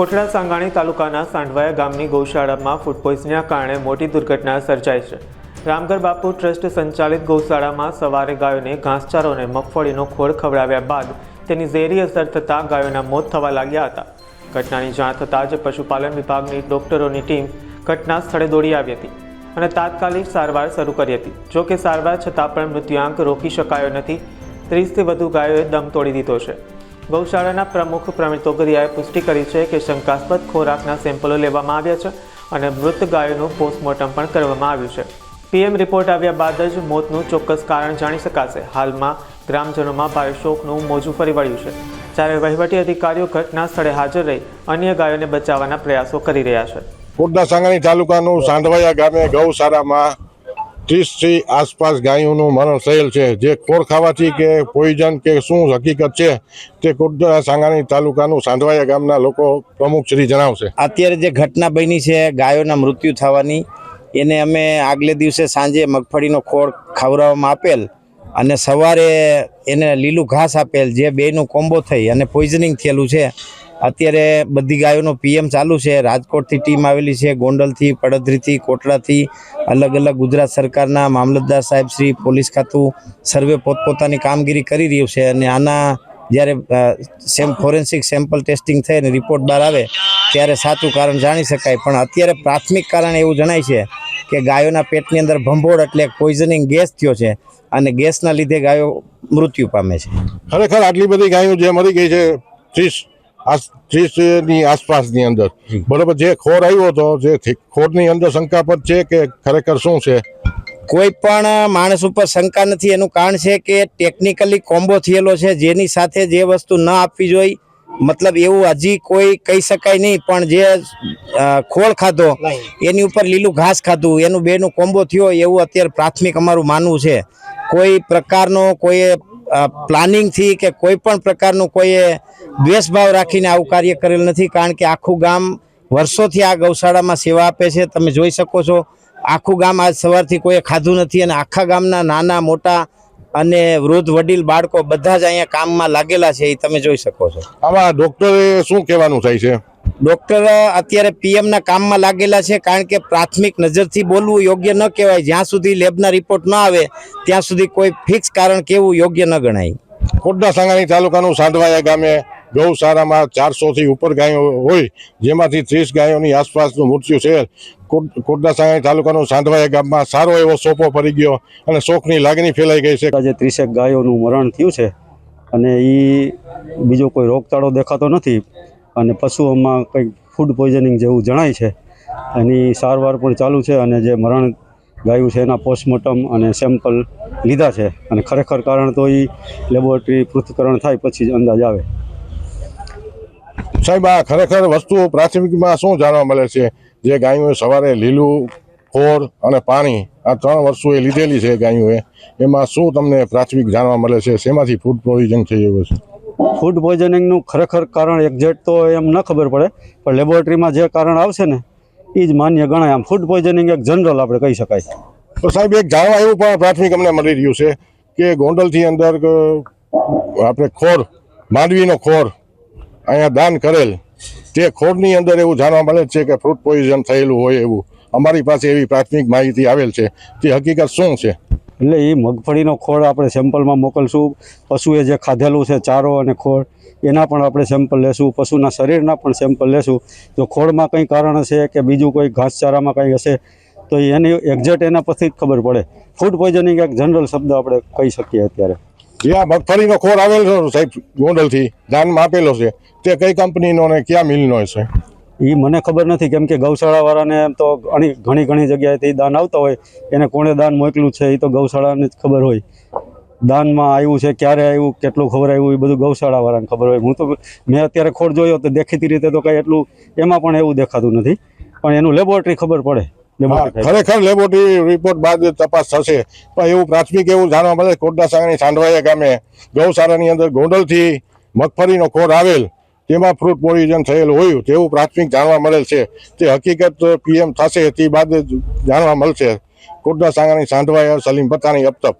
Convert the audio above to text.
કોટડા સાંગાણી તાલુકાના સાંડવાયા ગામની ગૌશાળામાં ફૂડ પોઈઝનના કારણે મોટી દુર્ઘટના સર્જાઈ છે. રામગર બાપુ ટ્રસ્ટ સંચાલિત ગૌશાળામાં સવારે ગાયોને ઘાસચારો અને મગફળીનો ખોળ ખવડાવ્યા બાદ તેની ઝેરી અસર થતાં ગાયોના મોત થવા લાગ્યા હતા. ઘટનાની જાણ થતાં જ પશુપાલન વિભાગની ડોક્ટરોની ટીમ ઘટના સ્થળે દોડી આવી હતી અને તાત્કાલિક સારવાર શરૂ કરી હતી. જો કે સારવાર છતાં પણ મૃત્યુઆંક રોકી શકાયો નથી. ત્રીસથી વધુ ગાયોએ દમ તોડી દીધો છે. ગૌશાળાના પ્રમુખ પ્રવીણ તોગરિયાએ પુષ્ટિ કરી છે કે શંકાસ્પદ ખોરાકના સેમ્પલો લેવામાં આવ્યા છે અને મૃત ગાયોનું પોસ્ટમોર્ટમ પણ કરવામાં આવ્યું છે. પીએમ રિપોર્ટ આવ્યા બાદ જ મોતનું ચોક્કસ કારણ જાણી શકાશે. હાલમાં ગ્રામજનોમાં ભારે શોકનું મોજું ફરી વળ્યું છે. જ્યારે વહીવટી અધિકારીઓ ઘટના સ્થળે હાજર રહી અન્ય ગાયોને બચાવવાના પ્રયાસો કરી રહ્યા છે. કોટડા સાંગાણી તાલુકાનું સાંઢવાયા ગામે ગૌશાળામાં ત્રીસથી આસપાસ ગાયોનું મરણ થયેલ છે. જે ખોર ખાવાથી કે પોઈઝન કે શું હકીકત છે તે કોટડા સાંગાણી તાલુકાનું સાંધવાયા ગામના લોકો પ્રમુખ શ્રી જણાવશે. અત્યારે જે ઘટના બની છે ગાયોના મૃત્યુ થવાની, એને અમે આગલે દિવસે સાંજે મગફળીનો ખોળ ખવડાવવામાં આપેલ અને સવારે એને લીલું ઘાસ આપેલ, જે બેનું કોમ્બો થઈ અને પોઈઝનિંગ થયેલું છે. અત્યારે બધી ગાયોનો પીએમ ચાલુ છે. રાજકોટથી ટીમ આવેલી છે, ગોંડલથી, પડધરીથી, કોટડાથી અલગ અલગ ગુજરાત સરકારના મામલતદાર સાહેબ શ્રી, પોલીસ ખાતું, સર્વે પોતપોતાની કામગીરી કરી રહ્યું છે અને આના જ્યારે સેમ ફોરેન્સિક સેમ્પલ ટેસ્ટિંગ થઈ અને રિપોર્ટ બહાર આવે ત્યારે સાચું કારણ જાણી શકાય. પણ અત્યારે પ્રાથમિક કારણ એવું જણાય છે કે ગાયોના પેટની અંદર ભંભોળ એટલે પોઈઝનિંગ ગેસ થયો છે અને ગેસના લીધે ગાયો મૃત્યુ પામે છે. ખરેખર આટલી બધી ગાયો જે મરી ગઈ છે, ત્રીસ ત્રીસની આસપાસની અંદર. બરોબર જે ખોર આવ્યો હતો જે ખોરની અંદર શંકાપદ છે કે ખરેખર શું છે? કોઈ પણ માણસ ઉપર શંકા નથી. એનું કારણ છે કે ટેકનિકલી કોમ્બો થયેલો છે. જેની સાથે જે વસ્તુ ન આપવી જોઈએ મતલબ એવું હજી કોઈ કહી શકાય નહીં પણ જે ખોળ ખાધો એની ઉપર લીલું ઘાસ ખાધું એનું બેનું કોમ્બો થયો એવું અત્યારે પ્રાથમિક અમારું માનવું છે. કોઈ પ્રકારનો કોઈએ પ્લાનિંગથી કે કોઈ પણ પ્રકારનું કોઈએ દ્વેષભાવ રાખીને આવું કાર્ય કરેલ નથી, કારણ કે આખું ગામ વર્ષોથી આ ગૌશાળામાં સેવા આપે છે. તમે જોઈ શકો છો, આખું ગામ આજ સવારથી કોઈએ ખાધું નથી અને આખા ગામના નાના મોટા અને વૃદ્ધ વડીલ બાળકો બધા જ અહીંયા કામમાં લાગેલા છે એ તમે જોઈ શકો છો. આમાં ડોક્ટરે શું કહેવાનું થાય છે? ડોક્ટર અત્યારે પીએમના કામમાં લાગેલા છે કારણ કે પ્રાથમિક નજરથી બોલવું યોગ્ય ન કહેવાય. જ્યાં સુધી લેબના રિપોર્ટ ન આવે ત્યાં સુધી કોઈ ફિક્સ કારણ કેવું યોગ્ય ન ગણાય. કોટડા સાંગાણી તાલુકાનું સાંઢવાયા ગામે ગૌશાળામાં ચારસોથી ઉપર ગાયો હોય જેમાંથી ત્રીસ ગાયોની આસપાસનું મૃત્યુ છે કોટડા સાંગાણી તાલુકાનું સાંઢવાયા ગામમાં સારો એવો સોપો પડી ગયો અને શોકની લાગણી ફેલાઈ ગઈ છે. આજે ત્રીસેક ગાયોનું મરણ થયું છે અને એ બીજો કોઈ રોગચાળો દેખાતો નથી અને પશુઓમાં કંઈક ફૂડ પોઈઝનિંગ જેવું જણાય છે. એની સારવાર પણ ચાલુ છે અને જે મરણ ગાયું છે એના પોસ્ટમોર્ટમ અને સેમ્પલ લીધા છે. અને ખરેખર કારણ તો એ લેબોરેટરી પૃથ્થકરણ થાય પછી જ અંદાજ આવે. સાહેબ આ ખરેખર વસ્તુ પ્રાથમિકમાં શું જાણવા મળે છે? જે ગાયોએ સવારે લીલું ખોર અને પાણી આ ત્રણ વસ્તુએ લીધેલી છે ગાયોએ. એમાં શું તમને પ્રાથમિક જાણવા મળે છે? શેમાંથી ફૂડ પોઈઝન થઈ ગયું છે? ફૂડ પોઈઝનિંગનું ખરેખર કારણ એક્ઝેક્ટ તો એમ ન ખબર પડે પણ લેબોરેટરીમાં જે કારણ આવશે ને એ જ માન્ય ગણાય. આમ ફૂડ પોઈઝનિંગ એક જનરલ આપણે કહી શકાય. તો સાહેબ એક જાણવા એવું પણ પ્રાથમિક અમને મળી રહ્યું છે કે ગોંડલથી અંદર આપણે ખોર માંડવીનો ખોર અહીંયા દાન કરેલ. તે ખોળની અંદર એવું જાણવા મળે છે કે ફ્રૂટ પોઈઝન થયેલું હોય એવું. અમારી પાસે એવી પ્રાથમિક માહિતી આવેલ છે. તે હકીકત શું છે? એટલે એ મગફળીનો ખોળ આપણે સેમ્પલમાં મોકલશું. પશુએ જે ખાધેલું છે, ચારો અને ખોળ, એના પણ આપણે સેમ્પલ લેશું. પશુના શરીરના પણ સેમ્પલ લેશું. જો ખોળમાં કંઈ કારણ હશે કે બીજું કોઈ ઘાસચારામાં કંઈ હશે, તો એની એક્ઝેક્ટ એના પરથી જ ખબર પડે. ફૂડ પોઈઝનિંગ એક જનરલ શબ્દ આપણે કહી શકીએ અત્યારે. આ મગફળીનો ખોર આવેલો સાહેબ ગોંડલથી દાનમાં આપેલો છે. તે કઈ કંપનીનો ને ક્યાં મિલનો છે? એ મને ખબર નથી, કેમ કે ગૌશાળાવાળાને એમ તો ઘણી ઘણી ઘણી જગ્યાએથી દાન આવતા હોય. એને કોણે દાન મોકલું છે એ તો ગૌશાળાને જ ખબર હોય. દાનમાં આવ્યું છે, ક્યારે આવ્યું, કેટલું ખબર આવ્યું એ બધું ગૌશાળાવાળાને ખબર હોય. હું તો મેં અત્યારે ખોડ જોયો, તો દેખીતી રીતે તો કંઈ એટલું એમાં પણ એવું દેખાતું નથી. પણ એનું લેબોરેટરી ખબર પડે. ખરેખર લેબોરેટરી રિપોર્ટ બાદ તપાસ થશે. પણ એવું પ્રાથમિક એવું જાણવા મળે કોટડા સાંગણી સાંડવાયા ગામે ગૌશાળાની અંદર ગોંડલથી મગફળીનો ખોર આવેલ તેમાં ફ્રૂટ પોઈઝન થયેલ હોય તેવું પ્રાથમિક જાણવા મળેલ છે. તે હકીકત પીએમ થશે તે બાદ જ જાણવા મળશે. કોટડા સાંગાની સાંડવાયા સલીમ પત્તાની અબતબ